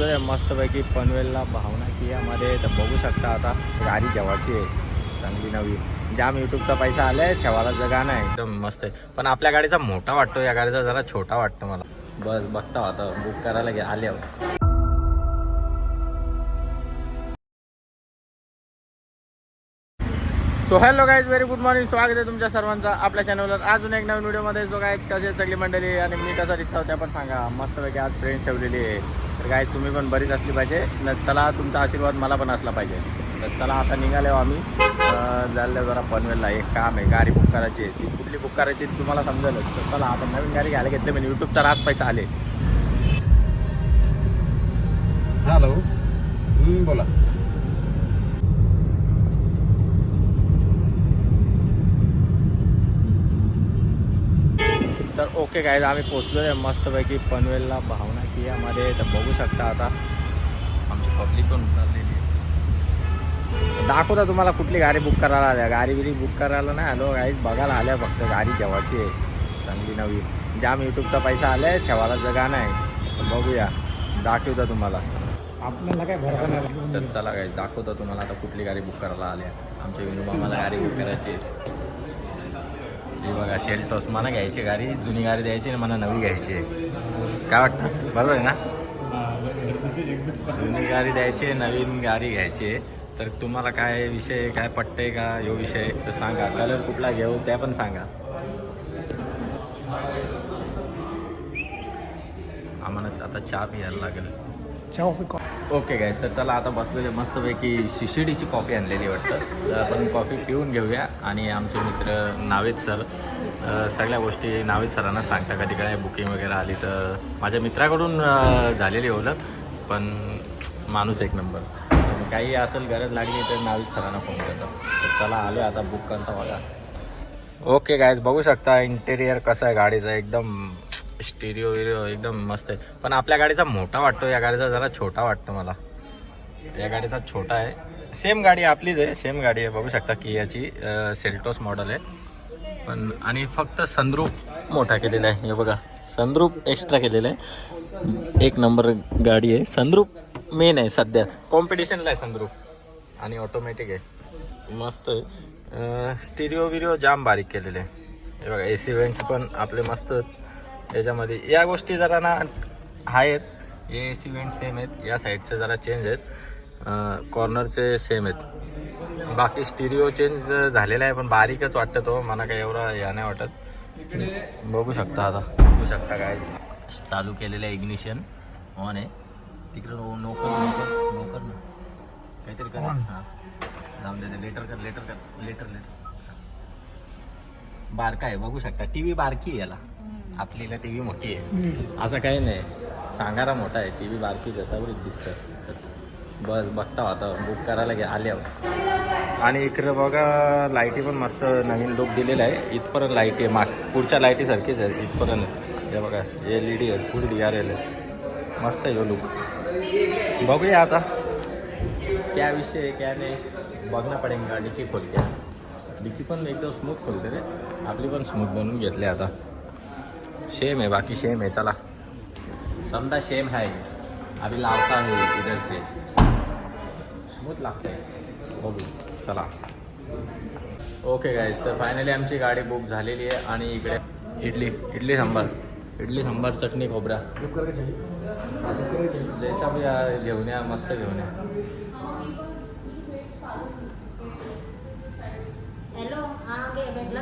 पोचलो आहे मस्तपैकी पनवेलला भावना कियामध्ये तर बघू शकता आता गाडी जेवायची आहे? चांगली नवी. जाम युट्यूबचा पैसा आलाय ठेवायला जगा नाही. एकदम मस्त आहे. पण आपल्या गाडीचा मोठा वाटतो या गाडीचा जरा छोटा वाटतो मला. बस बघता आता बुक करायला गे so hello guys very good morning स्वागत आहे तुमच्या सर्वांचा आपल्या चॅनलवर अजून एक नवीन व्हिडिओमध्ये जो गायज कशी सगळी मंडळी आणि मी कसा दिसता त्या पण सांगा मस्तपैकी आज ट्रेन ठेवलेली आहे तर गाईज तुम्ही पण बरीच असली पाहिजे न चला तुमचा आशीर्वाद मला पण असला पाहिजे तर चला आता निघाले आम्ही झालं जरा पनवेलला एक काम आहे गाडी बुक करायची आहे ती कुठली बुक करायची तुम्हाला समजेलच तर चला आता नवीन गाडी घ्यायला घेतली मी यूट्यूबचा रास पैसा आले हॅलो बोला तर ओके काय आम्ही पोचलो आहे मस्तपैकी पनवेलला. भावना कियामध्ये तर बघू शकता आता. आमची पब्लिक पण उतरलेली आहे. दाखवता तुम्हाला कुठली गाडी बुक करायला आल्या. गाडी बिडी बुक करायला नाही आलो गाडी बघायला आल्या फक्त गाडी ठेवायची आहे. चांगली नवी. जाम युट्यूबचा पैसा आलाय ठेवायला जगा नाही. तर बघूया. दाखवता तुम्हाला. आपल्याला काय नाही. तर चला काय दाखवतो तुम्हाला आता कुठली गाडी बुक करायला आल्या. आमच्या विनू मामाला गाडी बुक करायची आहे. हे बघा शेल्टॉस मला घ्यायची गाडी जुनी गाडी द्यायची आणि मला नवी घ्यायची आहे. काय वाटतं? बरोबर आहे ना? जुनी गाडी द्यायची आहे नवीन गाडी घ्यायची आहे. तर तुम्हाला काय विषय काय पटतंय का यो विषय तर सांगा. कलर कुठला घेऊ त्या पण सांगा. आम्हाला आता चहा प्यायला लागेल. ओके गायस तर चला आता बसलेले मस्तपैकी शिशिडीची कॉफी आणलेली वाटतं. तर आपण कॉफी पिऊन घेऊया आणि आमचे मित्र नावेद सर सगळ्या गोष्टी नावेद सरांना सांगता कधी काय बुकिंग वगैरे आली तर माझ्या मित्राकडून झालेली ओळख पण माणूस एक नंबर काही असेल गरज लागली तर नावेद सरांना फोन करतो. तर चला आलो आता बुक करता बघा. ओके गायज बघू शकता इंटेरियर कसं आहे गाडीचं. एकदम स्टिरिओ विरिओ एकदम मस्त आहे. पण आपल्या गाडीचा मोठा वाटतो या गाडीचा जरा छोटा वाटतो मला. या गाडीचा छोटा आहे. सेम गाडी आपलीच आहे सेम गाडी आहे. बघू शकता की याची सेल्टोस मॉडल आहे. पण आणि फक्त संद्रूप मोठा केलेला आहे. हे बघा संद्रूप एक्स्ट्रा केलेलं आहे. एक नंबर गाडी आहे. संद्रूप मेन आहे सध्या. कॉम्पिटिशनला आहे संद्रूप आणि ऑटोमॅटिक आहे. मस्त आहे. स्टिरिओ विरिओ जाम बारीक केलेले आहे. हे बघा ए सी वेंट्स पण आपले मस्त याच्यामध्ये या गोष्टी जरा ना आहेत. ए सी वेंट सेम आहेत. या साईडचे जरा चेंज आहेत. कॉर्नरचे सेम आहेत. बाकी स्टिरिओ चेंज झालेला आहे पण बारीकच वाटतं तो. मला काही एवढा या नाही वाटत. बघू शकता आता. बघू शकता काय. चालू केलेलं आहे इग्निशन ऑन आहे. तिकडं नोकर नोकर नोकर ना. काहीतरी कर. हां. जाऊन दे लेटर कर लेटर कर. लेटर लेटर बारका आहे. बघू शकता. टी व्ही बारकी आहे याला. आपलीला टी व्ही मोठी आहे. असं काही नाही. सांगारा मोठा आहे. टी व्ही बारकी जतावरच दिसतं. बस बघता आता. बुक करायला गे आल्यावर. आणि इकडं बघा लाईटी पण मस्त नवीन लुक दिलेला आहे. इथपर्यंत लाईटी आहे. माग पुढच्या लाईटीसारखीच आहे. इथपर्यंत. हे बघा एल ई डी आहे. फुल डी आर एल आहे. मस्त आहे हो लुक बघूया आता. क्या विषय क्या नाही? बघणं पडेल का? डिकी खोलते. डिकी पण एकदम स्मूथ खोलते रे. आपली पण स्मूथ बनवून घेतली आता. सेम आहे बाकी सेम आहे चला। समजा सेम है। अभी लावता है इधर से। स्मूथ लागते बघू चला। ओके गाईज तर फायनली आमची गाडी बुक झालेली आहे आणि इकडे इडली इडली सांबार इडली सांबार चटणी खोबरा. जैसा भी आ, घेऊन या मस्त घेऊन या. हॅलो हा भेटला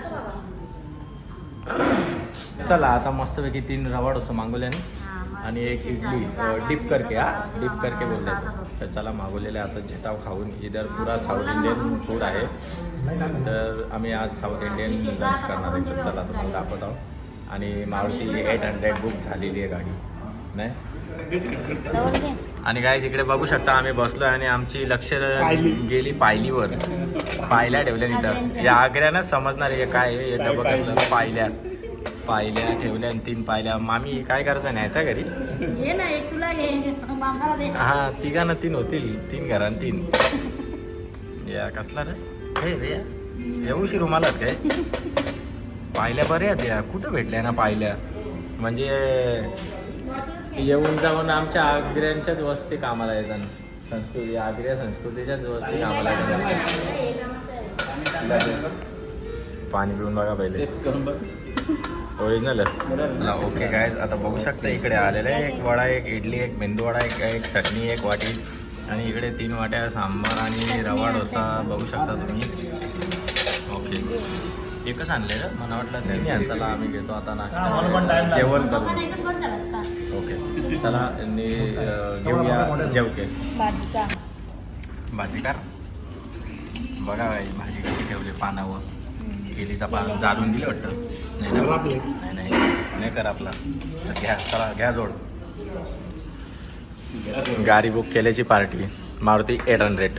चला आता मस्तपैकी तीन रवा डोसा मागवल्याने मग आणि एक इडली. डिप करके हा डिप करके बोलले. तर चला मागवलेले आता झेताव खाऊन इधर पुरा साऊथ इंडियन फूड आहे. तर आम्ही आज साऊथ इंडियन लंच करणार आहे तर चला तुम्हाला दाखवत. आहोत आणि मारुती एट हंड्रेड बुक झालेली आहे गाडी. नाही. आणि काय इकडे बघू शकता आम्ही बसलो आणि आमची लक्ष गेली पायलीवर. पायल्या ठेवल्या इथं. या आग्र्यानंच समजणार आहे हे काय हे डबं कसलं पायल्या. पायल्या ठेवल्या आणि तीन पायल्या मामी काय करायचं? न्यायचा घरी? घे ना एक तुला घे मामाला दे. हा तिघांना तीन होतील. तीन घरां तीन. या कसला रे? हे रे येऊशी रुमालात काय? पायल्या बऱ्या आहेत या. कुठं भेटल्या ना पायल्या म्हणजे येऊन जाऊन आमच्या आग्र्यांच्याच वस्ती कामाला येतात. संस्कृती आग्र्या संस्कृतीच्याच वस्ती कामाला येतात. पाणी पिऊन बघा पहिले. टेस्ट करून बघ. ओरिजिनल ओके गायज आता बघू शकता इकडे आलेलं आहे एक वडा एक इडली एक मेंदू वडा एक एक चटणी एक वाटी आणि इकडे तीन वाट्या सांबार आणि रवा डोसा बघू शकता तुम्ही. ओके एकच आणलेलं मला वाटलं त्यांनी आणि चला आम्ही घेतो आता नाश्ता. जेवण करू ओके चला. अं, घेऊया जेवके. भाजीचा. भाजीकार बघा बाई भाजी कशी ठेवली पानावर. केलीचा पान जाळून दिलं वाटतं. नाही ना? नाही नाही. नाही कर आपला. घ्या चला घ्या जोड. गाडी बुक केल्याची party. Maruti eight hundred.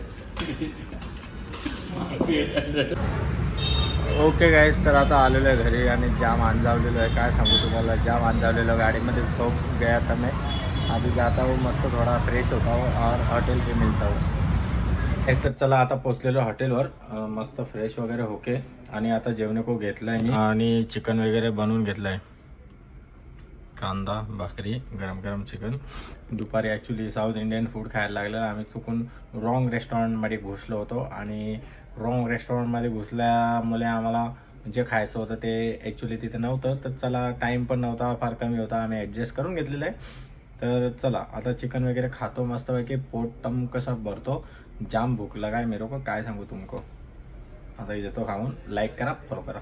Okay guys तर आता आलेलो आहे घरी आणि जाम अंजावलेलो आहे. काय सांगू तुम्हाला? जाम अंजावलेलो गाडीमध्ये. झोप गया था मैं अभी जाता हूँ मस्त थोडा फ्रेश होता हूँ और हॉटेल पे मिलता हूँ. हेच तर चला आता पोचलेलो हॉटेलवर मस्त फ्रेश वगैरे होके. आणि आता जेवण को घेतलं आहे आणि चिकन वगैरे बनवून घेतलं आहे कांदा भाकरी गरम गरम चिकन. दुपारी ॲक्च्युली साऊथ इंडियन फूड खायला लागलं आम्ही चुकून रॉंग रेस्टॉरंटमध्ये घुसलो होतो. आणि रॉंग रेस्टॉरंटमध्ये घुसल्यामुळे आम्हाला जे खायचं होतं ते ॲक्च्युली तिथे नव्हतं. तर चला टाईम पण नव्हता फार कमी होता. आम्ही ॲडजस्ट करून घेतलेलं आहे. तर चला आता चिकन वगैरे खातो मस्तपैकी. पोट टम कसं भरतो? जाम भूक लगाय मेरे को. काय सांगू तुमको? असा येतो खाऊन लाईक करा फॉलो करा.